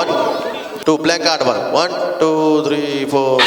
one two blank order one two three four